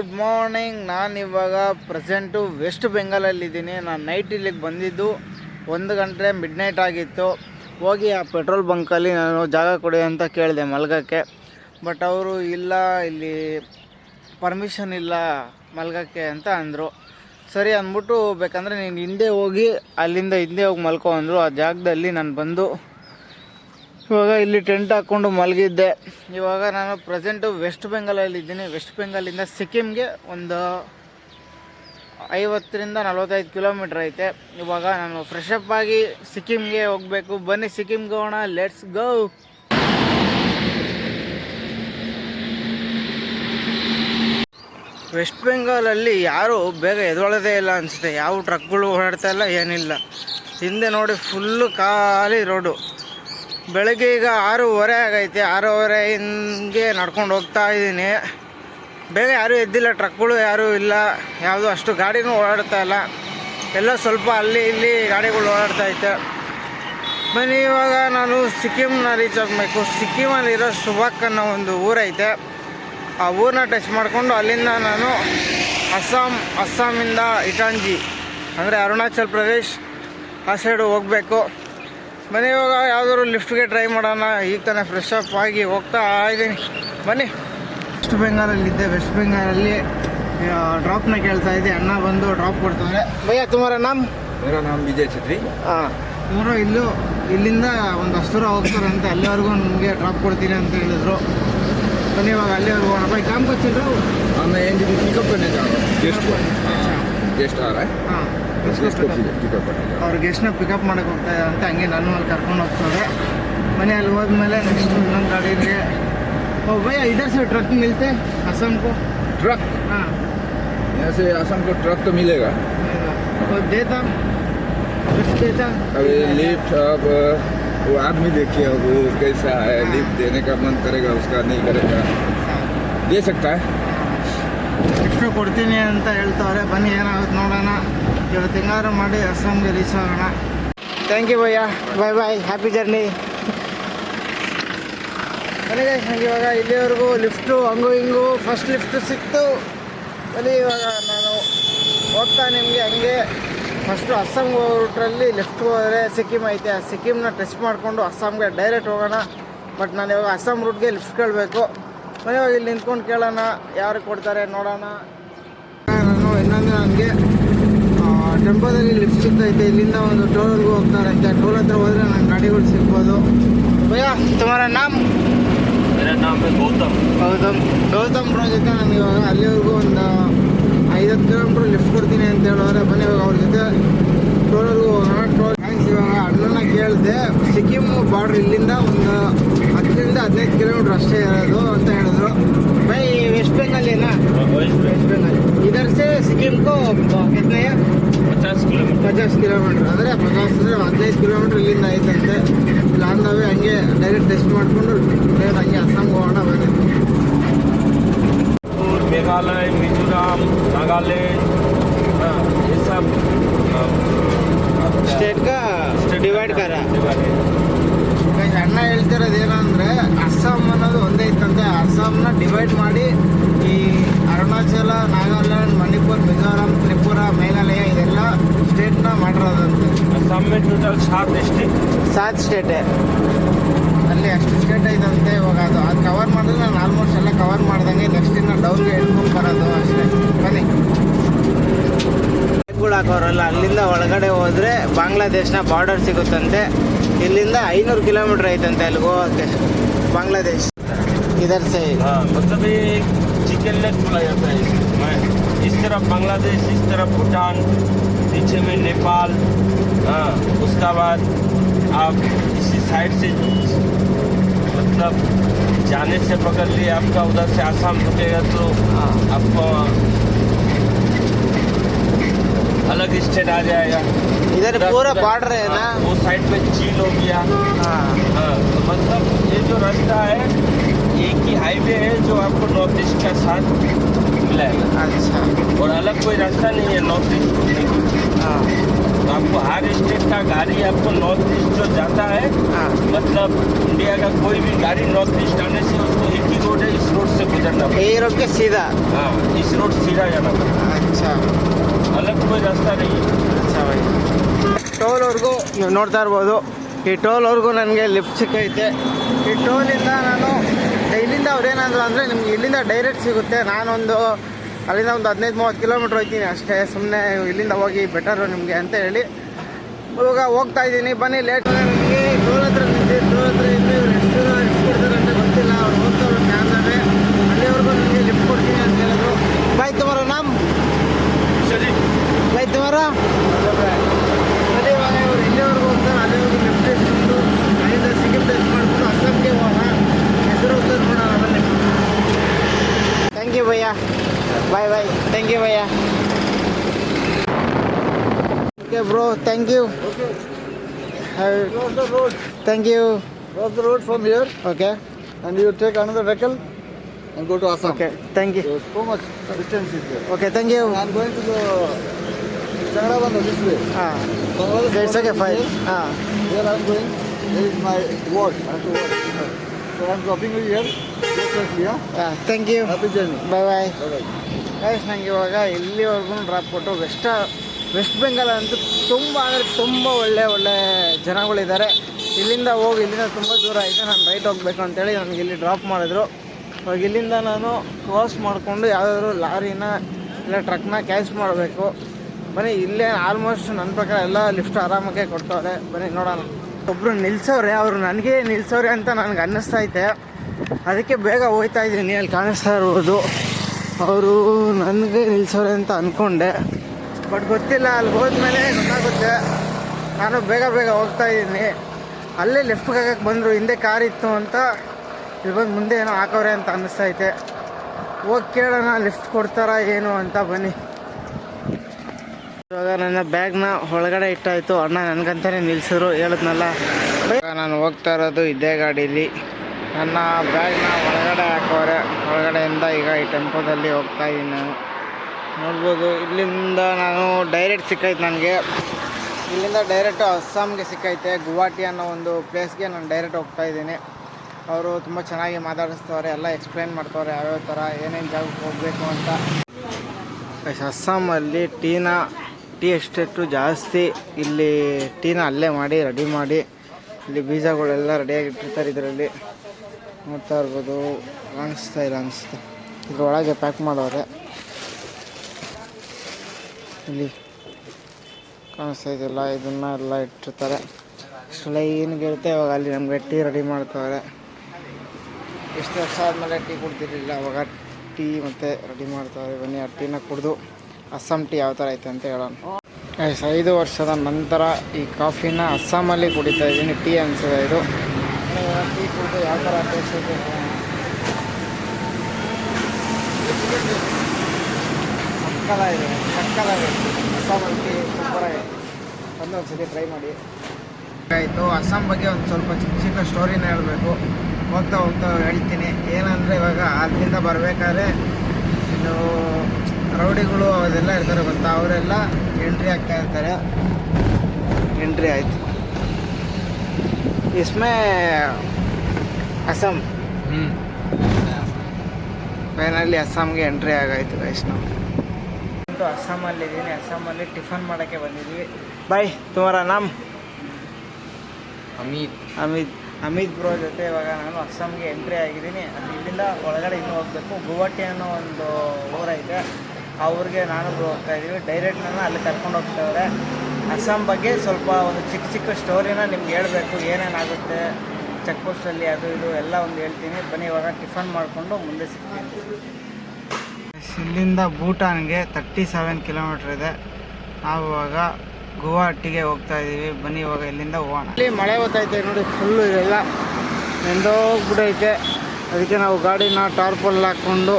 Good morning ನಾನು ಇವಾಗ present West ಬೆಂಗಾಲಲ್ಲಿದ್ದೀನಿ ನಾನು ನೈಟ್ ಇಲ್ಲಿಗೆ ಬಂದಿದ್ದು ಒಂದು ಗಂಟೆ ಮಿಡ್ ನೈಟ್ ಆಗಿತ್ತು. ಹೋಗಿ ಆ ಪೆಟ್ರೋಲ್ ಬಂಕಲ್ಲಿ ನಾನು ಜಾಗ ಕೊಡಿ ಅಂತ ಕೇಳಿದೆ ಮಲ್ಗೋಕ್ಕೆ. ಬಟ್ ಅವರು ಇಲ್ಲ, ಇಲ್ಲಿ ಪರ್ಮಿಷನ್ ಇಲ್ಲ ಮಲ್ಗೋಕ್ಕೆ ಅಂತ ಅಂದರು. ಸರಿ ಅಂದ್ಬಿಟ್ಟು ಬೇಕಂದರೆ ನೀನು ಹಿಂದೆ ಹೋಗಿ ಅಲ್ಲಿಂದ ಹಿಂದೆ ಹೋಗಿ ಮಲ್ಕೊ ಅಂದರು. ಆ ಜಾಗದಲ್ಲಿ ನಾನು ಬಂದು ಇವಾಗ ಇಲ್ಲಿ ಟೆಂಟ್ ಹಾಕ್ಕೊಂಡು ಮಲಗಿದ್ದೆ. ಇವಾಗ ನಾನು ಪ್ರೆಸೆಂಟು ವೆಸ್ಟ್ ಬೆಂಗಾಲಲ್ಲಿ ಇದ್ದೀನಿ. ವೆಸ್ಟ್ ಬೆಂಗಾಲಿಂದ ಸಿಕ್ಕಿಮ್ಗೆ ಒಂದು ಐವತ್ತರಿಂದ ನಲವತ್ತೈದು ಕಿಲೋಮೀಟ್ರ್ ಐತೆ. ಇವಾಗ ನಾನು ಫ್ರೆಶ್ ಅಪ್ ಆಗಿ ಸಿಕ್ಕಿಮ್ಗೆ ಹೋಗಬೇಕು. ಬನ್ನಿ ಸಿಕ್ಕಿಮ್ಗೆ ಹೋಗೋಣ. ಲೆಟ್ಸ್ ಗೋ ವೆಸ್ಟ್ ಬೆಂಗಾಲಲ್ಲಿ ಯಾರು ಬೇಗ ಎದೊಳದೇ ಇಲ್ಲ ಅನಿಸುತ್ತೆ. ಯಾವ ಟ್ರಕ್ಗಳು ಓಡಾಡ್ತಾ ಇಲ್ಲ, ಏನಿಲ್ಲ. ಹಿಂದೆ ನೋಡಿ ಫುಲ್ಲು ಖಾಲಿ ರೋಡು ಬೆಳಗ್ಗೆ ಈಗ ಆರೂವರೆ ಆಗೈತೆ ಆರೂವರೆ ಹಿಂಗೆ ನಡ್ಕೊಂಡು ಹೋಗ್ತಾ ಇದ್ದೀನಿ. ಬೇಗ ಯಾರೂ ಎದ್ದಿಲ್ಲ, ಟ್ರಕ್ಗಳು ಯಾರೂ ಇಲ್ಲ, ಯಾವುದು ಅಷ್ಟು ಗಾಡಿನೂ ಓಡಾಡ್ತಾ ಇಲ್ಲ. ಎಲ್ಲ ಸ್ವಲ್ಪ ಅಲ್ಲಿ ಇಲ್ಲಿ ಗಾಡಿಗಳು ಓಡಾಡ್ತಾ ಐತೆ ಬನ್ನಿ, ಇವಾಗ ನಾನು ಸಿಕ್ಕಿಮ್ನ ರೀಚ್ ಆಗಬೇಕು. ಸಿಕ್ಕಿಮಲ್ಲಿರೋ ಸುಬಾಕ್ ಅನ್ನೋ ಒಂದು ಊರೈತೆ. ಆ ಊರನ್ನ ಟಚ್ ಮಾಡಿಕೊಂಡು ಅಲ್ಲಿಂದ ನಾನು ಅಸ್ಸಾಂ ಅಸ್ಸಾಮಿಂದ ಇಟಾಂಜಿ ಅಂದರೆ ಅರುಣಾಚಲ್ ಪ್ರದೇಶ್ ಆ ಸೈಡು ಹೋಗಬೇಕು. ಮನೆ ಇವಾಗ ಯಾವ್ದಾದ್ರು ಲಿಫ್ಟ್ಗೆ ಟ್ರೈ ಮಾಡೋಣ. ಈಗ ತಾನೇ ಫ್ರೆಶ್ ಅಪ್ ಆಗಿ ಹೋಗ್ತಾ ಇದ್ದೀನಿ. ಬನ್ನಿ. ವೆಸ್ಟ್ ಬೆಂಗಾಲಲ್ಲಿದ್ದೆ ವೆಸ್ಟ್ ಬೆಂಗಾಲಲ್ಲಿ ಡ್ರಾಪ್ನ ಕೇಳ್ತಾ ಇದ್ದೆ. ಅಣ್ಣ ಬಂದು ಡ್ರಾಪ್ ಕೊಡ್ತಾರೆ. ಭಯ್ಯ ತುಮಾರ ನಾಮ್? ನಮ್ಮ ನಾಮ್ ವಿಜಯ್ ಹಾಂ ಇವರು ಇಲ್ಲೂ ಇಲ್ಲಿಂದ ಒಂದು ಹಸ್ತೂರ ಹೋಗ್ತಾರೆ ಅಂತ ಅಲ್ಲಿವರೆಗೂ ನಿಮಗೆ ಡ್ರಾಪ್ ಕೊಡ್ತೀನಿ ಅಂತ ಹೇಳಿದ್ರು. ಬನ್ನಿ ಇವಾಗ ಅಲ್ಲಿವರೆಗೂ ಹೋಗೋಣ. ಬೈ ಕಾಮ್ ಕೊಚ್ಚಿದ್ರು ಆಮೇಲೆ ಪಿಕಪ್ ಎಷ್ಟು ಹಾಂ. गेस्ट को पिकअप करने जा ಅವ್ರ ಗೆಸ್ಟ್ನ ಪಿಕಪ್ ಮಾಡಕ್ಕೆ ಹೋಗ್ತಾ ಇದ್ದಾರೆ ಅಂತ ಹಂಗೆ ನಾನು ಅಲ್ಲಿ ಕರ್ಕೊಂಡು ಹೋಗ್ತಾರೆ ಮನೆ ಅಲ್ಲಿ ಹೋದ್ಮೇಲೆ ನೆಕ್ಸ್ಟ್ ಇನ್ನೊಂದು ಗಾಡಿಗೆ ಓ ಭಯ್ಯ ಇದರ್ से ट्रक मिलते असम को रहा हूँ ट्रक हाँ यहाँ से असम को ट्रक तो मिलेगा वो देता कुछ देता अभी लिफ्ट अब वो आदमी देखिए अब वो कैसा है लिफ्ट देने का मन करेगा उसका नहीं करेगा दे सकता है ಲಿಫ್ಟ್ ಕೊಡ್ತೀನಿ ಅಂತ ಹೇಳ್ತಾವ್ರೆ ಬನ್ನಿ ಏನಾಗುತ್ತೆ ನೋಡೋಣ ಇವತ್ತು ಹೆಂಗಾರು ಮಾಡಿ ಅಸ್ಸಾಂಗೆ ರೀಚ್ ಆಗೋಣ. ಥ್ಯಾಂಕ್ ಯು ಭಯ್ಯ. ಬಾಯ್ ಬಾಯ್ ಹ್ಯಾಪಿ ಜರ್ನಿ ನನಗೆ ನಂಗೆ ಇವಾಗ ಇಲ್ಲಿವರೆಗೂ ಲಿಫ್ಟು ಹಂಗು ಹಿಂಗು ಫಸ್ಟ್ ಲಿಫ್ಟ್ ಸಿಕ್ತು. ಅಲ್ಲಿ ಇವಾಗ ನಾನು ಹೋಗ್ತಾ ನಿಮಗೆ ಹಂಗೆ. ಫಸ್ಟು ಅಸ್ಸಾಂಗೆ ಹೋಗ್ಬಿಟ್ರಲ್ಲಿ ಲಿಫ್ಟ್ ಹೋದರೆ ಸಿಕ್ಕಿಮ್ ಐತೆ. ಆ ಸಿಕ್ಕಿಮ್ನ ಟಚ್ ಮಾಡಿಕೊಂಡು ಅಸ್ಸಾಂಗೆ ಡೈರೆಕ್ಟ್ ಹೋಗೋಣ. ಬಟ್ ನಾನು ಇವಾಗ ಅಸ್ಸಾಂ ರೂಟ್ಗೆ ಲಿಫ್ಟ್ ಕೇಳಬೇಕು. ಮನೆ ಇಲ್ಲಿ ನಿಂತ್ಕೊಂಡು ಕೇಳೋಣ. ಯಾರಿಗೆ ಕೊಡ್ತಾರೆ ನೋಡೋಣ. ನಾನು ಇನ್ನೊಂದು ನನಗೆ ಟೆಂಪೋದಲ್ಲಿ ಲಿಫ್ಟ್ ಸಿಗ್ತೈತೆ ಇಲ್ಲಿಂದ ಒಂದು ಟೋಲ್ಗೂ ಹೋಗ್ತಾರೆ. ಅಂತ ಟೋಲ್ ಹತ್ರ ಹೋದ್ರೆ ನನ್ನ ಗಾಡಿಗಳು ಸಿಗ್ಬೋದು. ಭಯ ತುಮಾರ ನಾಮ್ ಗೌತಮ್. ಗೌತಮ್ ಗೌತಮ್ ಜೊತೆ ನಾನು ಇವಾಗ ಅಲ್ಲಿವರೆಗೂ ಒಂದು ಐದತ್ತು ಕಿಲೋಮೀಟ್ರ್ ಲಿಫ್ಟ್ ಕೊಡ್ತೀನಿ ಅಂತ ಹೇಳಿದ್ರೆ ಬನ್ನಿ ಇವಾಗ ಅವ್ರ ಜೊತೆ ಟೋಲರ್ಗೂ ಹೋಗೋಣ. ಟೋಲ್ ಥ್ಯಾಂಕ್ಸ್ ಇವಾಗ ಅಣ್ಣನ ಕೇಳಿದೆ ಸಿಕ್ಕಿಮ್ ಬಾರ್ಡ್ರ್ ಇಲ್ಲಿಂದ ಒಂದು ಹತ್ತರಿಂದ ಹದಿನೈದು ಕಿಲೋಮೀಟ್ರ್ ಅಷ್ಟೇ ಇರೋದು ಅಂತ ಹೇಳಿದ್ರು. ಬೈ ವೆಸ್ಟ್ ಬೆಂಗಾಲಿನಾ ವೆಸ್ಟ್ ಬೆಂಗಾಲ್ ಇದರ್ ಸೆ ಸಿಕ್ಕಿಮ್ ಕೋ ಕಿತ್ನೆ पचास किलोमीटर ಪಚಾಸ್ ಕಿಲೋಮೀಟ್ರ್ ಅಂದರೆ ಪಚಾಸ್ ಅಂದರೆ ಹದಿನೈದು ಕಿಲೋಮೀಟ್ರ್ ಇಲ್ಲಿಂದ ಐತಂತೆ ಇಲ್ಲ ಅಂದವೇ ಹಂಗೆ ಡೈರೆಕ್ಟ್ ಟೆಸ್ಟ್ ಮಾಡಿಕೊಂಡು ಡೈರೆಕ್ಟ್ ಹಂಗೆ ಅಸ್ಸಾಂಗೆ ಹೋಗೋಣ ಬನ್ನಿ और मेघालय मिजोरम नागालैंड हाँ, ये सब हाँ, ಸ್ಟೇಟ್ಗ ಡಿವೈಡ್ ಕರ divided. ಗೈಸ್ ಅಣ್ಣ ಹೇಳ್ತಿರೋದು ಏನಂದ್ರೆ ಅಸ್ಸಾಂ ಅನ್ನೋದು ಒಂದೇ ಇತ್ತಂತೆ ಅಸ್ಸಾಂನ ಡಿವೈಡ್ ಮಾಡಿ સામે ટોટલ સાત સ્ટેટ સાત ಸ್ಟೇಟೆ ಅಲ್ಲಿ ಅಷ್ಟು ಸ್ಟೇಟ್ ಐತಂತೆ ಇವಾಗ ಅದು. ಅದು ಕವರ್ ಮಾಡಿದ್ರೆ ನಾನು ಆಲ್ಮೋಸ್ಟ್ ಎಲ್ಲ ಕವರ್ ಮಾಡ್ದಂಗೆ ನೆಕ್ಸ್ಟ್ ಇನ್ನು ಡೌನ್ಗೆ ಇಳ್ಕೊಂಡು ಬರೋದು ಅಷ್ಟೇ. ಬನ್ನಿ. ಕೂಡ ಹಾಕೋರಲ್ಲ ಅಲ್ಲಿಂದ ಒಳಗಡೆ ಹೋದ್ರೆ ಬಾಂಗ್ಲಾದೇಶನ ಬಾರ್ಡರ್ ಸಿಗುತ್ತಂತೆ. ಇಲ್ಲಿಂದ ಐನೂರು ಕಿಲೋಮೀಟ್ರ್ ಐತಂತೆ ಅಲ್ಲಿ ಗೋವಾಕ್ಕೆ. ಬಾಂಗ್ಲಾದೇಶ. ಇದರ ಸೈಡ್ ಚಿಕನ್ ಲೆಗ್ है इस तरफ़ बांग्लादेश इस तरफ़ भूटान पीछे में नेपाल हाँ उसका बाद आप इसी साइड से मतलब जाने से पकड़ लिए आपका उधर से आसाम रुकेगा तो हाँ। आपको अलग स्टेट आ जाएगा इधर पूरा border है ना? हाँ, वो साइड पे चील हो गया ಹಾಂ हाँ तो मतलब ये जो रास्ता है एक ही हाईवे है जो आपको नॉर्थ ईस्ट का साथ मिलाएगा अच्छा और अलग कोई रास्ता नहीं है नॉर्थ ईस्ट घूमने की ಹಾಂ तो आपको हर स्टेट का गाड़ी आपको नॉर्थ ईस्ट जो जाता है ಹಾಂ मतलब इंडिया का कोई भी गाड़ी नॉर्थ ईस्ट आने से उसको हिट सिटी रोड है इस रोड से गुजरना पड़ेगा ಈ ರೋಡ್ಗೆ ಸೀದಾ हाँ इस रोड सीधा जाना पड़ेगा ಅಚ್ಚಾ अलग कोई रास्ता नहीं है ಟೋಲ್ವರೆಗೂ ನೀವು ನೋಡ್ತಾ ಇರ್ಬೋದು ಈ ಟೋಲ್ವರೆಗೂ ನನಗೆ ಲಿಫ್ಟ್ ಸಿಕ್ಕೈತೆ ಈ ಟೋಲಿಂದ ನಾನು ಇಲ್ಲಿಂದ ಅವ್ರೇನಂದ್ರು ಅಂದರೆ ನಿಮ್ಗೆ ಇಲ್ಲಿಂದ ಡೈರೆಕ್ಟ್ ಸಿಗುತ್ತೆ. ನಾನೊಂದು ಅಲ್ಲಿಂದ ಒಂದು ಹದಿನೈದು, ಮೂವತ್ತು ಕಿಲೋಮೀಟ್ರ್ ಹೋಗ್ತೀನಿ ಅಷ್ಟೇ. ಸುಮ್ಮನೆ ಇಲ್ಲಿಂದ ಹೋಗಿ ಬೆಟರು ನಿಮಗೆ ಅಂತ ಹೇಳಿ. ಇವಾಗ ಹೋಗ್ತಾ ಇದ್ದೀನಿ. ಬನ್ನಿ ಲೇಟ್ ನಿಮಗೆ. ಟೋಲ್ ಹತ್ರ Okay bro thank you Cross the road. Thank you Cross the road from here okay and you take another vehicle and go to Assam. Okay thank you So, so much distance is there. Okay thank you I'm going to the Changrabandha this way. ಹಾಂ Bangladesh it's okay border is fine there. ಹಾಂ Here I'm going. There is my ward. I have to work. So I'm dropping you here. Go safely, yeah? ಹಾಂ thank you Happy journey. Bye bye Bye bye. Guys ನಂಗೆ ಇವಾಗ ಇಲ್ಲಿವರೆಗೂ drop ಕೊಟ್ಟು West west Bengal ಅಂತೂ ತುಂಬ ಅಂದರೆ ತುಂಬ ಒಳ್ಳೆ ಒಳ್ಳೆ ಜನಗಳಿದ್ದಾರೆ. ಇಲ್ಲಿಂದ ಹೋಗಿ, ಇಲ್ಲಿಂದ ತುಂಬ ದೂರ ಇದೆ. ನಾನು ರೈಟ್ ಹೋಗಬೇಕು ಅಂತೇಳಿ ನನಗೆ ಇಲ್ಲಿ ಡ್ರಾಪ್ ಮಾಡಿದ್ರು. ಇವಾಗ ಇಲ್ಲಿಂದ ನಾನು ಕ್ರಾಸ್ ಮಾಡಿಕೊಂಡು ಯಾವುದಾದ್ರು ಲಾರಿನ ಇಲ್ಲ ಟ್ರಕ್ನ ಕ್ಯಾಚ್ ಮಾಡಬೇಕು. ಬನ್ನಿ, ಇಲ್ಲೇ ಆಲ್ಮೋಸ್ಟ್ ನನ್ನ ಪ್ರಕಾರ ಎಲ್ಲ ಲಿಫ್ಟ್ ಆರಾಮಾಗೆ ಕೊಡ್ತವ್ರೆ. ಬನ್ನಿ, ನೋಡೋಣ. ಒಬ್ಬರು ನಿಲ್ಸವ್ರೆ, ಅವರು ನನಗೆ ನಿಲ್ಸವ್ರೆ ಅಂತ ನನಗೆ ಅನ್ನಿಸ್ತೈತೆ ಅದಕ್ಕೆ ಬೇಗ ಹೋಗ್ತಾ ಇದ್ದೀನಿ, ಅಲ್ಲಿ ಕಾಣಿಸ್ತಾ ಇರ್ಬೋದು. ಅವರು ನನಗೆ ನಿಲ್ಸೋರೆ ಅಂತ ಅಂದ್ಕೊಂಡೆ ಬಟ್ ಗೊತ್ತಿಲ್ಲ, ಅಲ್ಲಿ ಹೋದ್ಮೇಲೆ ಗೊತ್ತಾಗುತ್ತೆ. ನಾನು ಬೇಗ ಬೇಗ ಹೋಗ್ತಾ ಇದ್ದೀನಿ. ಅಲ್ಲೇ ಲೆಫ್ಟ್ ಹಾಕಕ್ಕೆ ಬಂದರು, ಹಿಂದೆ ಕಾರ್ ಇತ್ತು ಅಂತ. ಇಲ್ಲಿ ಬಂದು ಮುಂದೆ ಏನೋ ಹಾಕವ್ರೆ ಅಂತ ಅನ್ನಿಸ್ತೈತೆ ಹೋಗಿ ಕೇಳೋಣ ಲಿಫ್ಟ್ ಕೊಡ್ತಾರಾ ಏನು ಅಂತ ಬನ್ನಿ. ಇವಾಗ ನನ್ನ ಬ್ಯಾಗ್ನ ಒಳಗಡೆ ಇಟ್ಟಾಯಿತು. ಅಣ್ಣ ನನಗಂತಲೇ ನಿಲ್ಸಿದ್ರು, ಹೇಳಿದ್ನಲ್ಲ. ನಾನು ಹೋಗ್ತಾ ಇರೋದು ಇದೇ ಗಾಡೀಲಿ. ನನ್ನ ಬ್ಯಾಗ್ನ ಒಳಗಡೆ ಹಾಕೋರೆ. ಒಳಗಡೆಯಿಂದ ಈಗ ಈ ಟೆಂಪೋದಲ್ಲಿ ಹೋಗ್ತಾ ಇದ್ದೀನಿ ನಾನು. ನೋಡ್ಬೋದು. ಇಲ್ಲಿಂದ ನಾನು ಡೈರೆಕ್ಟ್ ಸಿಕ್ಕೈತೆ ನನಗೆ. ಇಲ್ಲಿಂದ ಡೈರೆಕ್ಟು ಅಸ್ಸಾಂಗೆ ಸಿಕ್ಕೈತೆ. ಗುವಾಹಟಿ ಅನ್ನೋ ಒಂದು ಪ್ಲೇಸ್ಗೆ ನಾನು ಡೈರೆಕ್ಟ್ ಹೋಗ್ತಾ ಇದ್ದೀನಿ. ಅವರು ತುಂಬ ಚೆನ್ನಾಗಿ ಮಾತಾಡಿಸ್ತವ್ರೆ ಎಲ್ಲ ಎಕ್ಸ್ಪ್ಲೇನ್ ಮಾಡ್ತವ್ರೆ ಯಾವ್ಯಾವ ಥರ, ಏನೇನು ಜಾಗಕ್ಕೆ ಹೋಗಬೇಕು ಅಂತ. ಅಸ್ಸಾಮಲ್ಲಿ ಟೀನ, ಟೀ ಎಸ್ಟೇಟು ಜಾಸ್ತಿ. ಇಲ್ಲಿ ಟೀನ ಅಲ್ಲೇ ಮಾಡಿ ರೆಡಿ ಮಾಡಿ. ಇಲ್ಲಿ ಬೀಜಗಳೆಲ್ಲ ರೆಡಿಯಾಗಿಟ್ಟಿರ್ತಾರೆ ಇದರಲ್ಲಿ. ನೋಡ್ತಾ ಇರ್ಬೋದು. ಕಾಣಿಸ್ತಾ ಇಲ್ಲ ಅನಿಸ್ತು ಇದ್ರೊಳಗೆ ಪ್ಯಾಕ್ ಮಾಡೋರೆ. ಇಲ್ಲಿ ಕಾಣಿಸ್ತಾ ಇದೆಯಲ್ಲ ಇದನ್ನ ಎಲ್ಲ ಇಟ್ಟಿರ್ತಾರೆ. ಏನು ಲೈನ್ಗೆ ಇರುತ್ತೆ ಇವಾಗ ಅಲ್ಲಿ ನಮಗೆ ಟೀ ರೆಡಿ ಮಾಡ್ತಾರೆ ಎಷ್ಟು ವರ್ಷ ಆದಮೇಲೆ ಟೀ ಕುಡ್ತಿರ್ಲಿಲ್ಲ ಅವಾಗ ಟೀ ಮತ್ತು ರೆಡಿ ಮಾಡ್ತಾರೆ ಬನ್ನಿ, ಆ ಟೀನ ಕುಡಿದು ಅಸ್ಸಾಂ ಟೀ ಯಾವ ಥರ ಐತೆ ಅಂತ ಹೇಳೋಣ. ಎಸ್ ಐದು ವರ್ಷದ ನಂತರ ಈ ಕಾಫಿನ ಅಸ್ಸಾಮಲ್ಲಿ ಕುಡಿತಾ ಇದ್ದೀನಿ. ಟೀ ಅನಿಸಿದೆ ಇದು. ಟೀ ಕುಡಿದು ಯಾವ ಥರ ಟೇಸ್ಟ್ ಐತೆ ನೋಡೋಣ. ಸಕ್ಕದಾಗಿದೆ ಅಸ್ಸಾಂ ಅಸ್ಸಾಮಲ್ಲಿ ಸೂಪರ್ ಸೂಪರಾಗಿದೆ ಬಂದು ಒಂದ್ಸತಿ ಟ್ರೈ ಮಾಡಿ. ಆಯಿತು ಅಸ್ಸಾಂ ಬಗ್ಗೆ ಒಂದು ಸ್ವಲ್ಪ ಚಿಕ್ಕ ಚಿಕ್ಕ ಸ್ಟೋರಿನ ಹೇಳಬೇಕು. ಹೋಗ್ತಾ ಹೋಗ್ತಾ ಹೇಳ್ತೀನಿ. ಏನಂದರೆ ಇವಾಗ ಅಲ್ಲಿಂದ ಬರಬೇಕಾದ್ರೆ ಇನ್ನು ರೌಡಿಗಳು ಅದೆಲ್ಲ ಇರ್ತಾರೆ ಗೊತ್ತಾ? ಅವರೆಲ್ಲ ಎಂಟ್ರಿ ಆಗ್ತಾ ಇರ್ತಾರೆ. ಎಂಟ್ರಿ ಆಯಿತು. ಇಸ್ಮೇ ಅಸ್ಸಾಂ. ಫೈನಲಿ ಅಸ್ಸಾಂಗೆ ಎಂಟ್ರಿ ಆಗಾಯ್ತು ಗೈಸ್ ಬಂದ್ಬಿಟ್ಟು ಅಸ್ಸಾಮಲ್ಲಿದ್ದೀನಿ ಅಸ್ಸಾಮಲ್ಲಿ ಟಿಫನ್ ಮಾಡೋಕ್ಕೆ ಬಂದಿದ್ದೀವಿ ಬಾಯ್ ತುಮಾರ ನಾಮ್. ಅಮಿತ್. ಅಮಿತ್ ಅಮಿತ್ ಬ್ರೋ ಜೊತೆ ಇವಾಗ ನಾನು ಅಸ್ಸಾಂಗೆ ಎಂಟ್ರಿ ಆಗಿದ್ದೀನಿ. ಅದು ಇಲ್ಲಿಂದ ಒಳಗಡೆ ಇನ್ನೂ ಹೋಗಬೇಕು. ಗುವಾಹಟಿ ಅನ್ನೋ ಒಂದು ಊರೈತೆ. ಆ ಊರಿಗೆ ನಾನು ಬ್ರೋ ಹೋಗ್ತಾ ಇದ್ದೀವಿ ಡೈರೆಕ್ಟ್ ನಾನು ಅಲ್ಲಿ ಕರ್ಕೊಂಡು ಹೋಗ್ತಾವ್ರೆ ಅಸ್ಸಾಂ ಬಗ್ಗೆ ಸ್ವಲ್ಪ ಒಂದು ಚಿಕ್ಕ ಚಿಕ್ಕ ಸ್ಟೋರಿನ ನಿಮ್ಗೆ ಹೇಳಬೇಕು. ಏನೇನಾಗುತ್ತೆ ಚೆಕ್ ಪೋಸ್ಟಲ್ಲಿ ಅದು ಇದು ಎಲ್ಲ ಒಂದು ಹೇಳ್ತೀನಿ. ಬನ್ನಿ ಇವಾಗ ಟಿಫನ್ ಮಾಡಿಕೊಂಡು ಮುಂದೆ ಸಿಗ್ತೀನಿ. ಇಲ್ಲಿಂದ ಭೂಟಾನ್ಗೆ ತರ್ಟಿ ಸೆವೆನ್ ಕಿಲೋಮೀಟ್ರ್ ಇದೆ. ನಾವು ಇವಾಗ ಗುವಾಹಟಿಗೆ ಹೋಗ್ತಾ ಇದ್ದೀವಿ ಬನ್ನಿ, ಇವಾಗ ಇಲ್ಲಿಂದ ಹೋಗೋಣ. ಇಲ್ಲಿ ಮಳೆ ಗೊತ್ತೈತೆ ನೋಡಿ ಫುಲ್ಲು ಇದೆಲ್ಲ ನೆಂದೋಗ್ಬಿಟ್ಟೈತೆ ಅದಕ್ಕೆ ನಾವು ಗಾಡಿನ ಟಾರ್ಪಲ್ ಹಾಕ್ಕೊಂಡು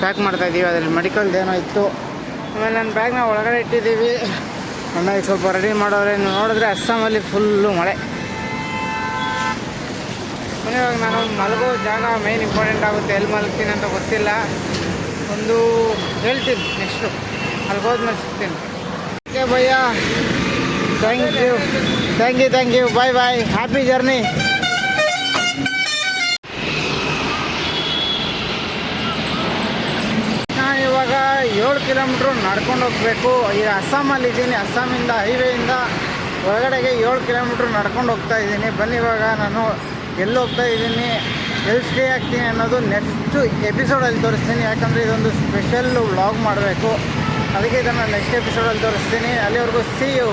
ಪ್ಯಾಕ್ ಮಾಡ್ತಾ ಇದ್ದೀವಿ ಅದರಲ್ಲಿ ಮೆಡಿಕಲ್ದು ಏನೋ ಇತ್ತು. ಆಮೇಲೆ ನನ್ನ ಬ್ಯಾಗ್ನ ಒಳಗಡೆ ಇಟ್ಟಿದ್ದೀವಿ. ಈಗ ಸ್ವಲ್ಪ ರೆಡಿ ನೀವು ನೋಡಿದ್ರೆ ಅಸ್ಸಾಮಲ್ಲಿ ಫುಲ್ಲು ಮಳೆ. ಇವಾಗ ನಾನು ಮಲಗೋ ಜಾಗ ಮೇನ್ ಇಂಪಾರ್ಟೆಂಟ್ ಆಗುತ್ತೆ. ಎಲ್ಲಿ ಮಲಗ್ತೀನಿ ಅಂತ ಗೊತ್ತಿಲ್ಲ. ಒಂದು ಹೇಳ್ತೀನಿ ನೆಕ್ಸ್ಟು ಅಲ್ಗೋದ್ಮೇಲೆ ಸಿಗ್ತೀನಿ. Okay bhaiya. Thank you thank you thank you bye bye happy journey ನಾನು ಇವಾಗ ಏಳು ಕಿಲೋಮೀಟ್ರ್ ನಡ್ಕೊಂಡು ಹೋಗ್ಬೇಕು. ಈಗ ಅಸ್ಸಾಮಲ್ಲಿ ಇದ್ದೀನಿ. ಅಸ್ಸಾಮಿಂದ ಹೈವೇಯಿಂದ ಹೊರಗಡೆಗೆ ಏಳು ಕಿಲೋಮೀಟ್ರ್ ನಡ್ಕೊಂಡು ಹೋಗ್ತಾ ಇದ್ದೀನಿ. ಬನ್ನಿ ಇವಾಗ ನಾನು ಎಲ್ಲಿ ಹೋಗ್ತಾ ಇದ್ದೀನಿ. ಎಲ್ಲಿ ಸ್ಟೇ ಆಗ್ತೀನಿ ಅನ್ನೋದು ನೆಕ್ಸ್ಟ್ ಎಪಿಸೋಡಲ್ಲಿ ತೋರಿಸ್ತೀನಿ. ಯಾಕಂದರೆ ಇದೊಂದು ಸ್ಪೆಷಲ್ ವ್ಲಾಗ್ ಮಾಡಬೇಕು. ಅದಕ್ಕೆ ಇದನ್ನು ನೆಕ್ಸ್ಟ್ ಎಪಿಸೋಡಲ್ಲಿ ತೋರಿಸ್ತೀನಿ. ಅಲ್ಲಿವರೆಗೂ ಸಿ ಯು